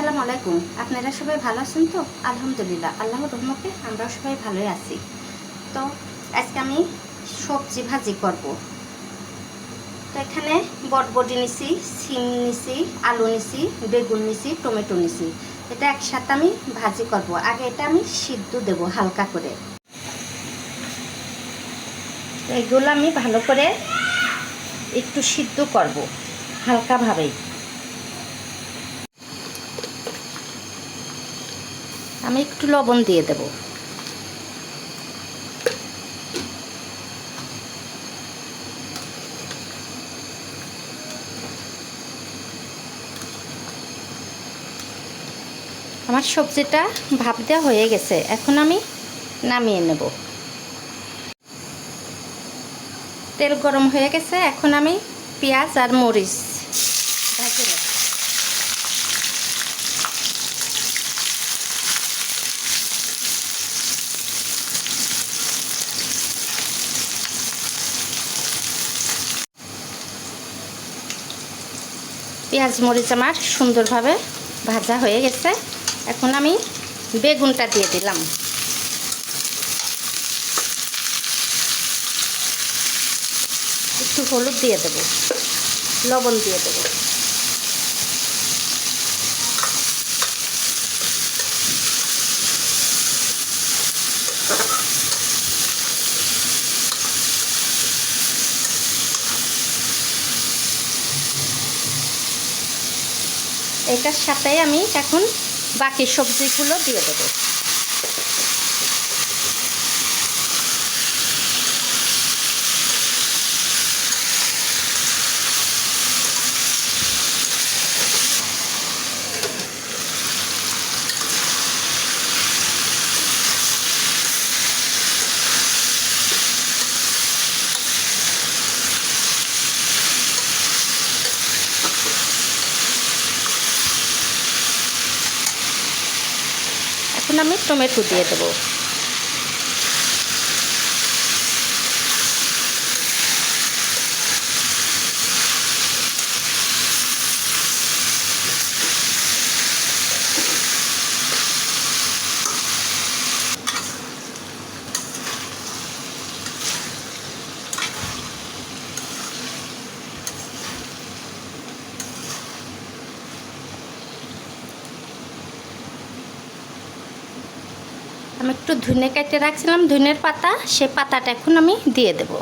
আসসালামু আলাইকুম। আপনারা সবাই ভালো আছেন তো? আলহামদুলিল্লাহ। আল্লাহ রহমতে আমরা সবাই ভালোই আছি। তো আজকে আমি সবজি ভাজি করব। তো এখানে বটবটি নিছি, সিম নিছি, আলু নিছি, বেগুন নিছি, টমেটো নিছি। এটা একসাথে আমি ভাজি করব। আগে এটা আমি সিদ্ধ দেব হালকা করে। এগুলো আমি ভালো করে একটু সিদ্ধ করব, হালকাভাবেই। আমি একটু লবণ দিয়ে দেব। আমার সবজিটা ভাপ দেওয়া হয়ে গেছে, এখন আমি নামিয়ে নেব। তেল গরম হয়ে গেছে, এখন আমি পেঁয়াজ আর মরিচ ভাজে নেব পেঁয়াজ মরিচ আমার সুন্দরভাবে ভাজা হয়ে গেছে। এখন আমি বেগুনটা দিয়ে দিলাম। একটু হলুদ দিয়ে দেব, লবণ দিয়ে দেব। এটার সাথে আমি এখন বাকি সবজিগুলো দিয়ে দেবো। এখন আমি টমেটো দিয়ে দেবো। আমি একটু ধুনে কেটে রাখছিলাম, ধুনের পাতা, সে পাতাটা এখন আমি দিয়ে দেব।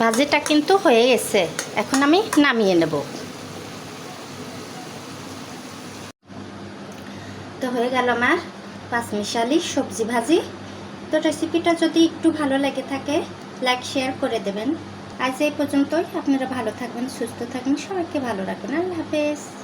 ভাজিটা কিন্তু হয়ে গেছে, এখন আমি নামিয়ে নেব। তো হয়ে গেল আমার পাঁচমিশালি সবজি ভাজি। তো রেসিপিটা যদি একটু ভালো লেগে থাকে লাইক শেয়ার করে দেবেন। আজ এই পর্যন্তই। আপনারা ভালো থাকবেন, সুস্থ থাকবেন, সবাইকে ভালো রাখবেন। আল্লাহ হাফেজ।